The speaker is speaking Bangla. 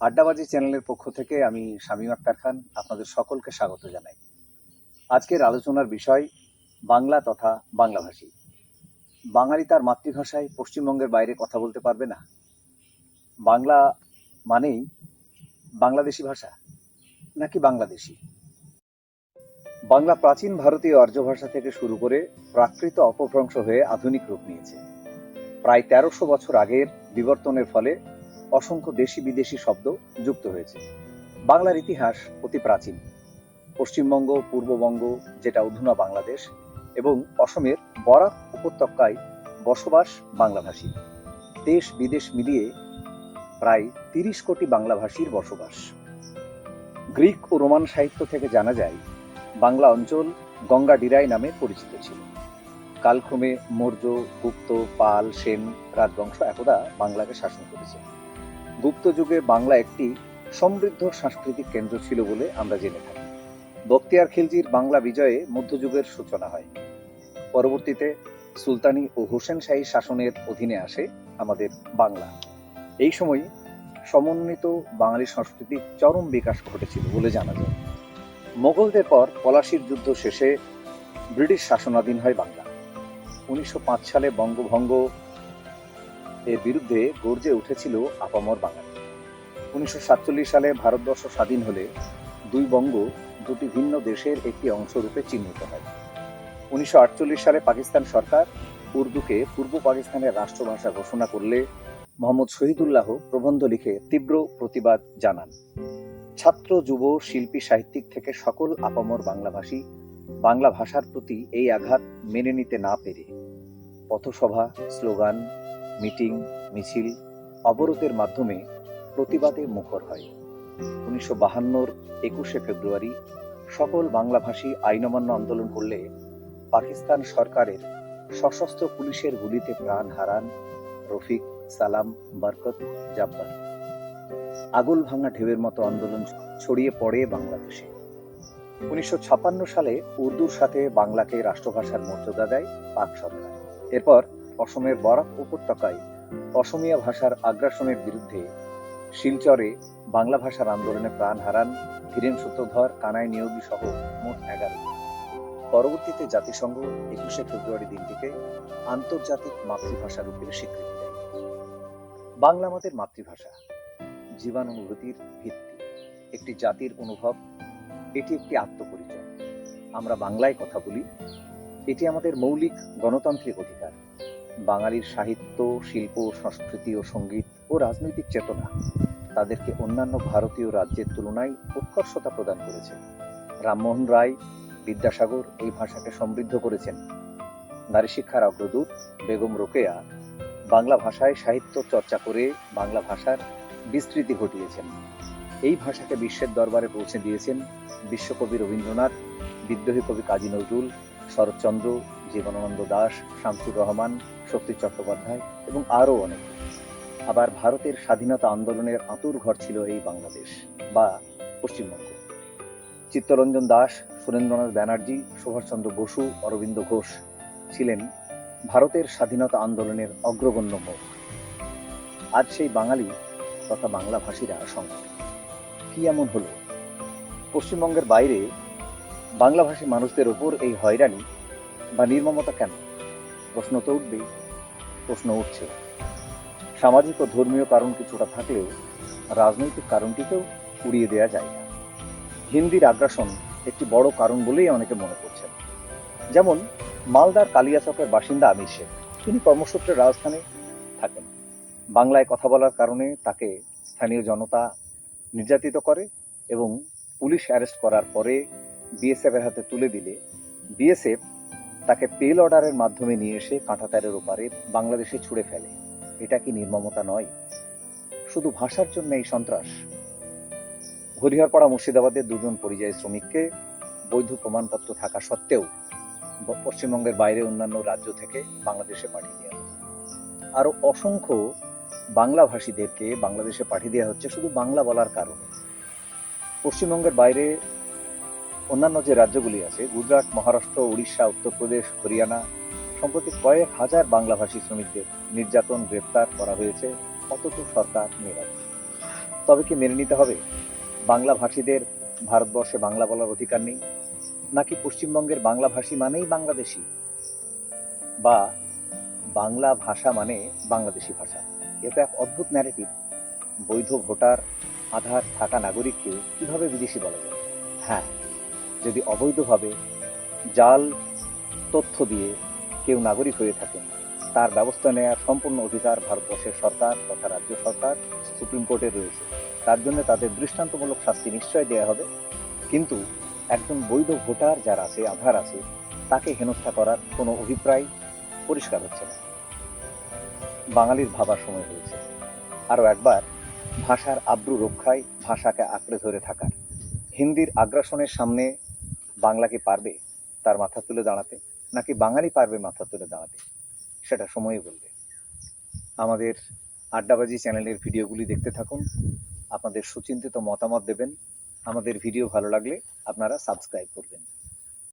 আড্ডাবাজি চ্যানেলের পক্ষ থেকে আমি শামীম আক্তার খান আপনাদের সকলকে স্বাগত জানাই। আজকের আলোচনার বিষয় বাংলা তথা বাংলাভাষী। বাঙালি তার মাতৃভাষায় পশ্চিমবঙ্গের বাইরে কথা বলতে পারবে না। বাংলা মানেই বাংলাদেশি ভাষা নাকি বাংলাদেশি? বাংলা প্রাচীন ভারতীয় আর্য ভাষা থেকে শুরু করে প্রাকৃত অপভ্রংশ হয়ে আধুনিক রূপ নিয়েছে। প্রায় তেরোশো বছর আগের বিবর্তনের ফলে অসংখ্য দেশি বিদেশি শব্দ যুক্ত হয়েছে। বাংলার ইতিহাস অতি প্রাচীন। পশ্চিমবঙ্গ, পূর্ববঙ্গ, যেটা অধুনা বাংলাদেশ, এবং অসমের বরাক উপত্যকায় বসবাস বাংলাভাষী। দেশ বিদেশ মিলিয়ে প্রায় তিরিশ কোটি বাংলাভাষীর বসবাস। গ্রিক ও রোমান সাহিত্য থেকে জানা যায়, বাংলা অঞ্চল গঙ্গা ডিরাই নামে পরিচিত ছিল। কালক্রমে মৌর্য, গুপ্ত, পাল, সেন, রাজবংশ একদা বাংলাকে শাসন করেছে। গুপ্ত যুগে বাংলা একটি সমৃদ্ধ সাংস্কৃতিক কেন্দ্র ছিল বলে আমরা জেনে থাকি। বক্তিয়ার খিলজির বাংলা বিজয়ে মধ্যযুগের সূচনা হয়। পরবর্তীতে সুলতানি ও হোসেন শাহী শাসনের অধীনে আসে আমাদের বাংলা। এই সময় সমন্বিত বাঙালি সংস্কৃতির চরম বিকাশ ঘটেছিল বলে জানা যায়। মোগলদের পর পলাশির যুদ্ধ শেষে ব্রিটিশ শাসনাধীন হয় বাংলা। উনিশশো পাঁচ সালে বঙ্গভঙ্গ এর বিরুদ্ধে গর্জে উঠেছিল আপামর বাঙালি। উনিশশো সাতচল্লিশ সালে ভারতবর্ষ স্বাধীন হলে দুই বঙ্গ দুটি ভিন্ন দেশের একটি অংশ রূপে চিহ্নিত হয়। উনিশশো সালে পাকিস্তান সরকার উর্দুকে পূর্ব পাকিস্তানের রাষ্ট্রভাষা ঘোষণা করলে মোহাম্মদ শহীদুল্লাহ প্রবন্ধ লিখে তীব্র প্রতিবাদ জানান। ছাত্র, যুব, শিল্পী, সাহিত্যিক থেকে সকল আপামর বাংলাভাষী বাংলা ভাষার প্রতি এই আঘাত মেনে নিতে না পেরে পথসভা, স্লোগান মিটিং, মিছিল, অবরোধের মাধ্যমে প্রতিবাদে মুখর হয়। উনিশশো বাহান্নর একুশে ফেব্রুয়ারি সকল বাংলাভাষী আইন অমান্য আন্দোলন করলে পাকিস্তান সরকারের সশস্ত্র পুলিশের গুলিতে প্রাণ হারান রফিক সালাম বরকত জাব্বার। আগুল ভাঙা ঢেউয়ের মতো আন্দোলন ছড়িয়ে পড়ে বাংলাদেশে। উনিশশো সালে উর্দুর সাথে বাংলাকে রাষ্ট্রভাষার মর্যাদা দেয় পাক সরকার। এরপর অসমের বরাক উপত্যকায় অসমীয়া ভাষার আগ্রাসনের বিরুদ্ধে শিলচরে বাংলা ভাষার আন্দোলনে প্রাণ হারান ধীরেন সূত্রধর কানাই নিয়োগী সহ মোট এগারো পরবর্তীতে জাতিসংঘ একুশে ফেব্রুয়ারি দিনটিকে আন্তর্জাতিক মাতৃভাষা রূপে স্বীকৃতি দেয়। বাংলা আমাদের মাতৃভাষা জীবানুভূতির ভিত্তি, একটি জাতির অনুভব, এটি একটি আত্মপরিচয়। আমরা বাংলায় কথা বলি, এটি আমাদের মৌলিক গণতান্ত্রিক অধিকার। বাঙালির সাহিত্য, শিল্প, সংস্কৃতি ও সংগীত ও রাজনৈতিক চেতনা তাদেরকে অন্যান্য ভারতীয় রাজ্যের তুলনায় উৎকর্ষতা প্রদান করেছে। রামমোহন রায়, বিদ্যাসাগর এই ভাষাকে সমৃদ্ধ করেছেন। নারী শিক্ষার অগ্রদূত বেগম রোকেয়া বাংলা ভাষায় সাহিত্য চর্চা করে বাংলা ভাষার বিস্তৃতি ঘটিয়েছেন। এই ভাষাকে বিশ্বের দরবারে পৌঁছে দিয়েছেন বিশ্বকবি রবীন্দ্রনাথ, বিদ্রোহী কবি কাজী নজরুল, শরৎচন্দ্র জীবনানন্দ দাস, শামসুর রহমান, শক্তি চট্টোপাধ্যায় এবং আরও অনেক। আবার ভারতের স্বাধীনতা আন্দোলনের আঁতুর ঘর ছিল এই বাংলাদেশ বা পশ্চিমবঙ্গ। চিত্তরঞ্জন দাস, সুরেন্দ্রনাথ ব্যানার্জি, সুভাষচন্দ্র বসু, অরবিন্দ ঘোষ ছিলেন ভারতের স্বাধীনতা আন্দোলনের অগ্রগণ্য মুখ। আজ সেই বাঙালি তথা বাংলা ভাষীরা সংকট কি এমন হলো? পশ্চিমবঙ্গের বাইরে বাংলাভাষী মানুষদের ওপর এই হয়রানি বা নির্মমতা কেন? প্রশ্ন তো উঠবেই, প্রশ্ন উঠছে। সামাজিক ও ধর্মীয় কারণ কিছুটা থাকলেও রাজনৈতিক কারণটিকেও উড়িয়ে দেওয়া যায় না। হিন্দির আগ্রাসন একটি বড় কারণ বলেই অনেকে মনে করছেন। যেমন, মালদার কালিয়াচকের বাসিন্দা আমির শেখ। তিনি কর্মসূত্রে রাজস্থানে থাকেন। বাংলায় কথা বলার কারণে তাকে স্থানীয় জনতা নির্যাতিত করে এবং পুলিশ অ্যারেস্ট করার পরে বিএসএফের হাতে তুলে দিলে বিএসএফ তাকে পেল অর্ডারের মাধ্যমে নিয়ে এসে কাঁটাতারের ওপারে বাংলাদেশে ছুড়ে ফেলে। এটা কি নির্মমতা নয়? শুধু ভাষার জন্য এই সন্ত্রাস। হরিহরপাড়া মুর্শিদাবাদের দুজন পরিযায়ী শ্রমিককে বৈধ প্রমাণপত্র থাকা সত্ত্বেও পশ্চিমবঙ্গের বাইরে অন্যান্য রাজ্য থেকে বাংলাদেশে পাঠিয়ে দেওয়া হয়। আরও অসংখ্য বাংলাভাষীদেরকে বাংলাদেশে পাঠিয়ে দেওয়া হচ্ছে শুধু বাংলা বলার কারণে। পশ্চিমবঙ্গের বাইরে অন্যান্য যে রাজ্যগুলি আছে, গুজরাট, মহারাষ্ট্র, উড়িষ্যা, উত্তরপ্রদেশ, হরিয়ানা, সম্প্রতি কয়েক হাজার বাংলাভাষী শ্রমিকদের নির্যাতন, গ্রেপ্তার করা হয়েছে, অথচ সরকার নীরব তবে কি মেনে নিতে হবে? বাংলাভাষীদের ভারতবর্ষে বাংলা বলার অধিকার নেই? নাকি পশ্চিমবঙ্গের বাংলাভাষী মানেই বাংলাদেশি? বা বাংলা ভাষা মানে বাংলাদেশি ভাষা? এটা এক অদ্ভুত ন্যারেটিভ বৈধ ভোটার, আধার থাকা নাগরিককে কীভাবে বিদেশি বলা যায়? হ্যাঁ যদি অবৈধভাবে জাল, তথ্য দিয়ে কেউ নাগরিক হয়ে থাকেন, তার ব্যবস্থা নেওয়ার সম্পূর্ণ অধিকার ভারতবর্ষের সরকার তথা রাজ্য সরকার, সুপ্রিম কোর্টে রয়েছে। তার জন্য তাদের দৃষ্টান্তমূলক শাস্তি নিশ্চয় দেওয়া হবে। কিন্তু একজন বৈধ ভোটার যার আছে, আধার আছে, তাকে হেনস্থা করার কোনো অভিপ্রায় পরিষ্কার হচ্ছে না। বাঙালির ভাবার সময় হয়েছে। আরও একবার, ভাষার আব্রু রক্ষায় ভাষাকে আঁকড়ে ধরে থাকার। হিন্দির আগ্রাসনের সামনে বাংলা কি পারবে তার মাথা তুলে দাঁড়াতে, নাকি বাঙালি পারবে মাথা তুলে দাঁড়াতে? সেটা সময়ই বলবে। আমাদের আড্ডাবাজি চ্যানেলের ভিডিওগুলি দেখতে থাকুন, আপনাদের সুচিন্তিত মতামত দেবেন, আমাদের ভিডিও ভালো লাগলে আপনারা সাবস্ক্রাইব করবেন।